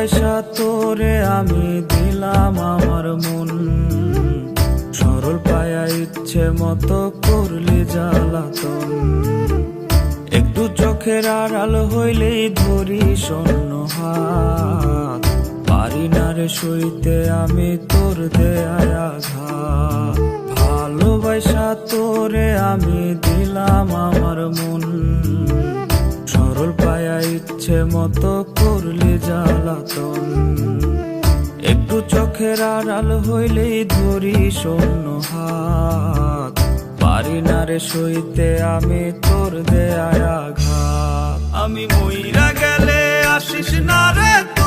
পয়সা তোরে আমি দিলাম আমার মন। সরল পায়া ইচ্ছে মতো করলি জ্বালাতন। একটু চোখের আড়াল হইলেই ধরি স্বর্ণ হাত। পারি না রে সইতে আমি তোর দেয়ায় আঘাত। ভালোবাসা তোরে আমি দিলাম আমার মন। সরল পায়া ইচ্ছে মতো করলি যা একটু চোখের আড়াল হইলেই ধরি শূন্য হাত। পারি না রে সইতে, আমি তোর দেয়া আঘাত। আমি মইরা গেলে আসিস না রে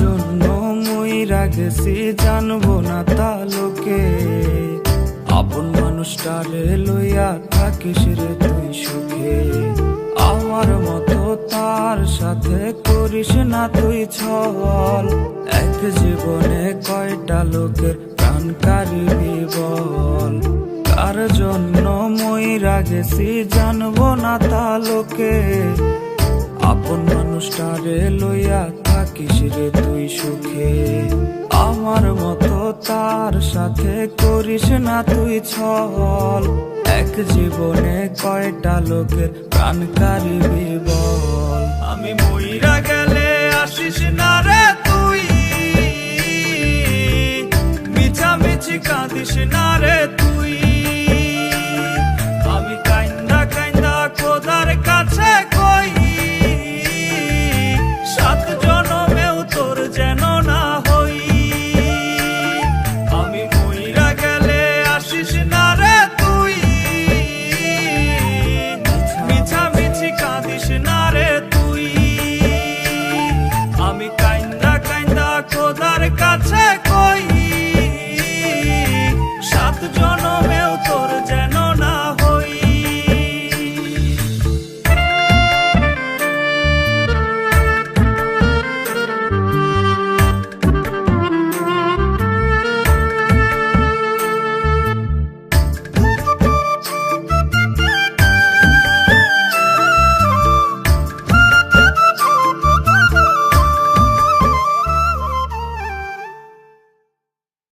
জন্য মইরা গেছি জানব না তা লোকে। আপন মানুষটারে লইয়া থাকিস রে তুই সুখে। আমার মতো তার সাথে করিস না তুই ছল। এক জীবনে কয়টা লোকের প্রাণ কারিবি বল কার জন্য মইরা গেছি জানব না তা লোকে। মানুষটারে লইয়া থাকিস রে তুই সুখে। আমার মতো তার সাথে করিস না তুই ছল। এক জীবনে কয়টা লোকের প্রাণ কারিবি বল আমি মইরা গেলে আসিস না রে তুই। মিছামিছি কাঁদিস না রে তুই।